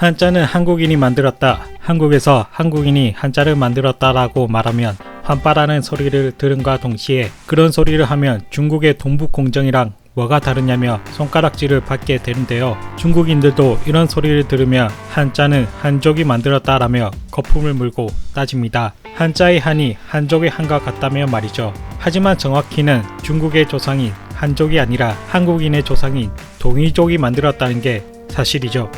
한자는 한국인이 만들었다. 한국에서 한국인이 한자를 만들었다라고 말하면 환빠라는 소리를 들은과 동시에 그런 소리를 하면 중국의 동북 공정이랑 뭐가 다르냐며 손가락질을 받게 되는데요. 중국인들도 이런 소리를 들으며 한자는 한족이 만들었다라며 거품을 물고 따집니다. 한자의 한이 한족의 한과 같다며 말이죠. 하지만 정확히는 중국의 조상인 한족이 아니라 한국인의 조상인 동이족이 만들었다는 게 사실이죠.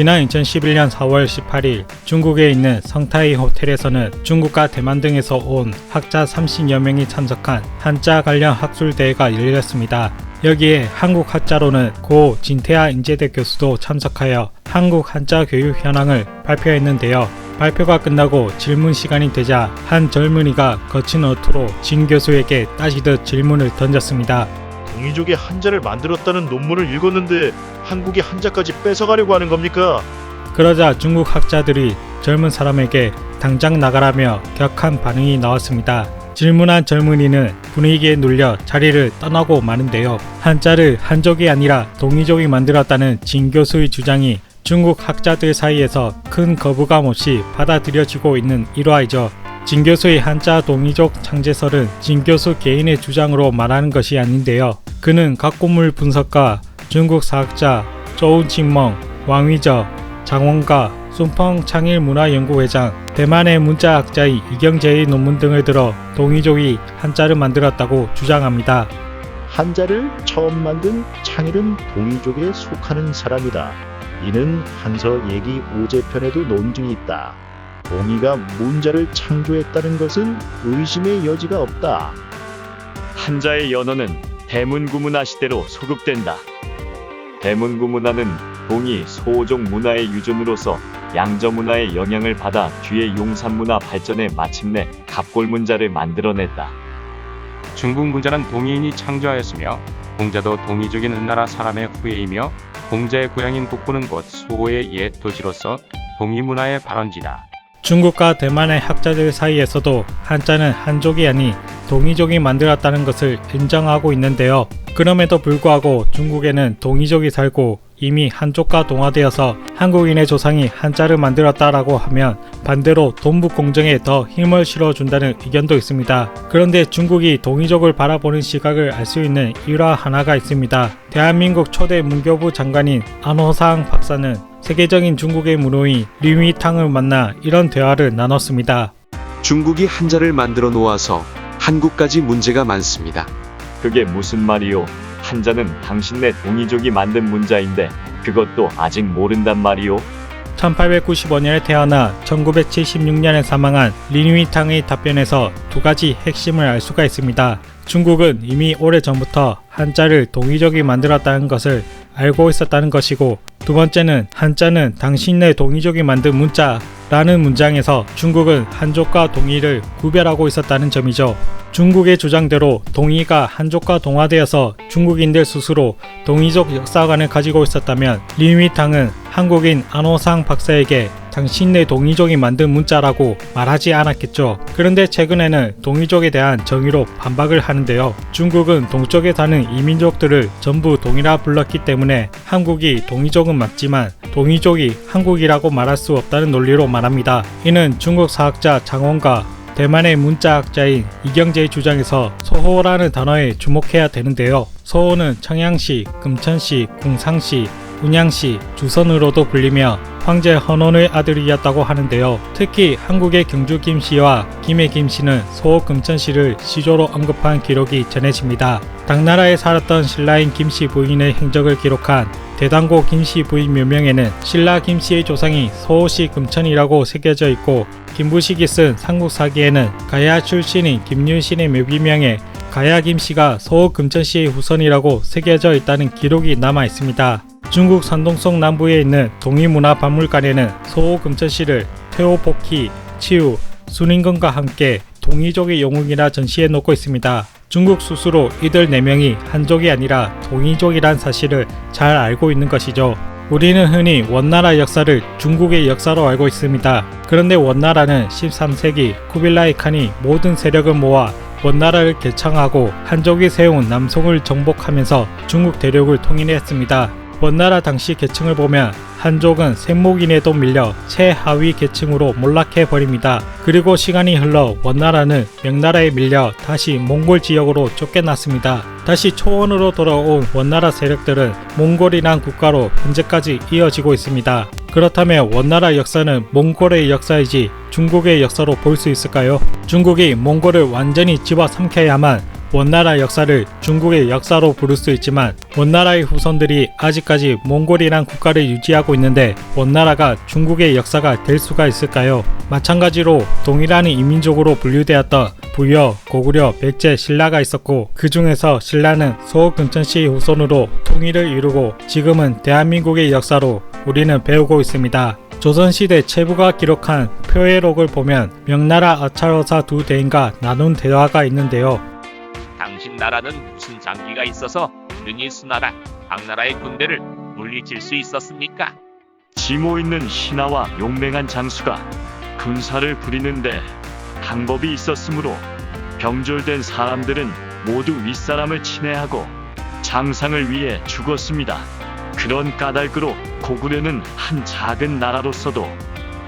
지난 2011년 4월 18일 중국에 있는 성타이 호텔에서는 중국과 대만 등에서 온 학자 30여 명이 참석한 한자 관련 학술 대회가 열렸습니다. 여기에 한국 학자로는 고 진태아 인제대 교수도 참석하여 한국 한자 교육 현황을 발표했는데요. 발표가 끝나고 질문 시간이 되자 한 젊은이가 거친 어투로 진 교수에게 따지듯 질문을 던졌습니다. 동이족의 한자를 만들었다는 논문을 읽었는데 한국의 한자까지 뺏어가려고 하는 겁니까? 그러자 중국 학자들이 젊은 사람에게 당장 나가라며 격한 반응이 나왔습니다. 질문한 젊은이는 분위기에 눌려 자리를 떠나고 마는데요. 한자를 한족이 아니라 동이족이 만들었다는 진 교수의 주장이 중국 학자들 사이에서 큰 거부감 없이 받아들여지고 있는 일화이죠. 진 교수의 한자 동이족 창제설은 진 교수 개인의 주장으로 말하는 것이 아닌데요. 그는 각고물 분석가, 중국 사학자 조우칭멍, 왕위저, 장원가, 순펑 창일문화연구회장, 대만의 문자학자의 이경재의 논문 등을 들어 동이족이 한자를 만들었다고 주장합니다. 한자를 처음 만든 창일은 동이족에 속하는 사람이다. 이는 한서 얘기 오제편에도 논증이 있다. 동이가 문자를 창조했다는 것은 의심의 여지가 없다. 한자의 연어는 대문구문화 시대로 소급된다. 대문구문화는 동이 소족 문화의 유전으로서 양저 문화의 영향을 받아 뒤에 용산 문화 발전에 마침내 갑골 문자를 만들어냈다. 중국 문자는 동이인이 창조하였으며 공자도 동이족인 은나라 사람의 후예이며 공자의 고향인 북부는 곧 수호의 옛 도시로서 동이 문화의 발원지다. 중국과 대만의 학자들 사이에서도 한자는 한족이 아닌 동이족이 만들었다는 것을 인정하고 있는데요. 그럼에도 불구하고 중국에는 동이족이 살고 이미 한족과 동화되어서 한국인의 조상이 한자를 만들었다라고 하면 반대로 동북 공정에 더 힘을 실어준다는 의견도 있습니다. 그런데 중국이 동이족을 바라보는 시각을 알 수 있는 일화 하나가 있습니다. 대한민국 초대 문교부 장관인 안호상 박사는 세계적인 중국의 문호인 리위탕을 만나 이런 대화를 나눴습니다. 중국이 한자를 만들어 놓아서 한국까지 문제가 많습니다. 그게 무슨 말이오? 한자는 당신네 동이족이 만든 문자인데 그것도 아직 모른단 말이오? 1895년에 태어나 1976년에 사망한 리뉴이탕의 답변에서 두 가지 핵심을 알 수가 있습니다. 중국은 이미 오래전부터 한자를 동이족이 만들었다는 것을 알고 있었다는 것이고 두 번째는 한자는 당신네 동이족이 만든 문자 라는 문장에서 중국은 한족과 동이를 구별하고 있었다는 점이죠. 중국의 주장대로 동이가 한족과 동화되어서 중국인들 스스로 동이족 역사관을 가지고 있었다면 리위탕은 한국인 안호상 박사에게 당신네 동이족이 만든 문자라고 말하지 않았겠죠. 그런데 최근에는 동이족에 대한 정의로 반박을 하는데요. 중국은 동쪽에 사는 이민족들을 전부 동이라 불렀기 때문에 한국이 동이족은 맞지만 동이족이 한국이라고 말할 수 없다는 논리로 말합니다. 이는 중국 사학자 장원과 대만의 문자학자인 이경재의 주장에서 소호라는 단어에 주목해야 되는데요. 소호는 청양시, 금천시, 궁상시, 운양시, 주선으로도 불리며 황제 헌원의 아들이었다고 하는데요. 특히 한국의 경주 김씨와 김해 김씨는 소호 금천시를 시조로 언급한 기록이 전해집니다. 당나라에 살았던 신라인 김씨 부인의 행적을 기록한 대당고 김씨 부인 묘명에는 신라 김씨의 조상이 소호시 금천이라고 새겨져 있고 김부식이 쓴 삼국사기에는 가야 출신인 김윤신의 묘비명에 가야 김씨가 소호 금천씨의 후손이라고 새겨져 있다는 기록이 남아 있습니다. 중국 산동성 남부에 있는 동이문화박물관에는 소호 금천씨를 태호복희, 치우, 순인건과 함께 동이족의 영웅이라 전시해 놓고 있습니다. 중국 스스로 이들 4명이 한족이 아니라 동이족이란 사실을 잘 알고 있는 것이죠. 우리는 흔히 원나라 역사를 중국의 역사로 알고 있습니다. 그런데 원나라는 13세기 쿠빌라이 칸이 모든 세력을 모아 원나라를 개창하고 한족이 세운 남송을 정복하면서 중국 대륙을 통일했습니다. 원나라 당시 계층을 보면 한족은 샘목인에도 밀려 최하위 계층으로 몰락해 버립니다. 그리고 시간이 흘러 원나라는 명나라에 밀려 다시 몽골 지역으로 쫓겨났습니다. 다시 초원으로 돌아온 원나라 세력들은 몽골이란 국가로 현재까지 이어지고 있습니다. 그렇다면 원나라 역사는 몽골의 역사이지 중국의 역사로 볼 수 있을까요? 중국이 몽골을 완전히 집어삼켜야만 원나라 역사를 중국의 역사로 부를 수 있지만 원나라의 후손들이 아직까지 몽골이란 국가를 유지하고 있는데 원나라가 중국의 역사가 될 수가 있을까요? 마찬가지로 동이라는 이민족으로 분류되었던 부여, 고구려, 백제, 신라가 있었고 그 중에서 신라는 소근천씨의 후손으로 통일을 이루고 지금은 대한민국의 역사로 우리는 배우고 있습니다. 조선시대 체부가 기록한 표해록을 보면 명나라 아차여사 두 대인과 나눈 대화가 있는데요. 나라는 무슨 장기가 있어서 능히 수나라, 당나라의 군대를 물리칠 수 있었습니까? 지모 있는 신하와 용맹한 장수가 군사를 부리는데 방법이 있었으므로 병졸된 사람들은 모두 윗사람을 친애하고 장상을 위해 죽었습니다. 그런 까닭으로 고구려는 한 작은 나라로서도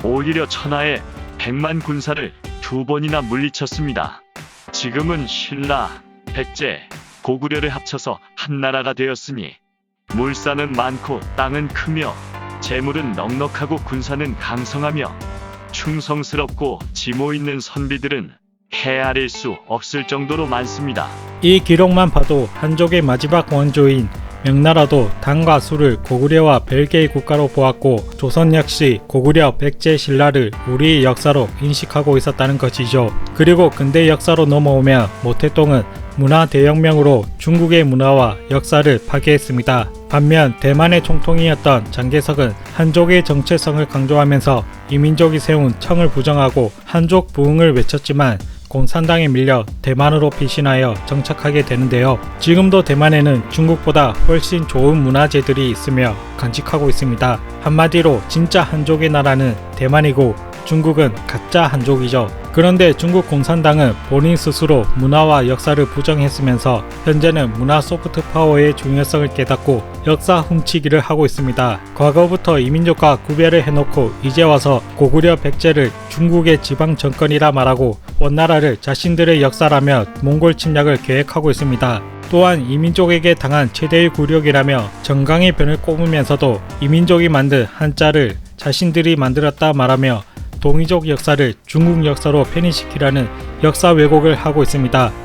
오히려 천하의 백만 군사를 두 번이나 물리쳤습니다. 지금은 신라, 백제, 고구려를 합쳐서 한 나라가 되었으니 물산은 많고 땅은 크며 재물은 넉넉하고 군사는 강성하며 충성스럽고 지모 있는 선비들은 헤아릴 수 없을 정도로 많습니다. 이 기록만 봐도 한족의 마지막 원조인 명나라도 당과 수를 고구려와 별개의 국가로 보았고 조선 역시 고구려, 백제, 신라를 우리의 역사로 인식하고 있었다는 것이죠. 그리고 근대 역사로 넘어오면 모태똥은 문화 대혁명으로 중국의 문화와 역사를 파괴했습니다. 반면 대만의 총통이었던 장개석은 한족의 정체성을 강조하면서 이민족이 세운 청을 부정하고 한족 부흥을 외쳤지만 공산당에 밀려 대만으로 피신하여 정착하게 되는데요. 지금도 대만에는 중국보다 훨씬 좋은 문화재들이 있으며 간직하고 있습니다. 한마디로 진짜 한족의 나라는 대만이고 중국은 가짜 한족이죠. 그런데 중국 공산당은 본인 스스로 문화와 역사를 부정했으면서 현재는 문화 소프트 파워의 중요성을 깨닫고 역사 훔치기를 하고 있습니다. 과거부터 이민족과 구별을 해놓고 이제 와서 고구려 백제를 중국의 지방 정권이라 말하고 원나라를 자신들의 역사라며 몽골 침략을 계획하고 있습니다. 또한 이민족에게 당한 최대의 굴욕이라며 정강의 변을 꼽으면서도 이민족이 만든 한자를 자신들이 만들었다 말하며 동이족 역사를 중국 역사로 편입시키라는 역사 왜곡을 하고 있습니다.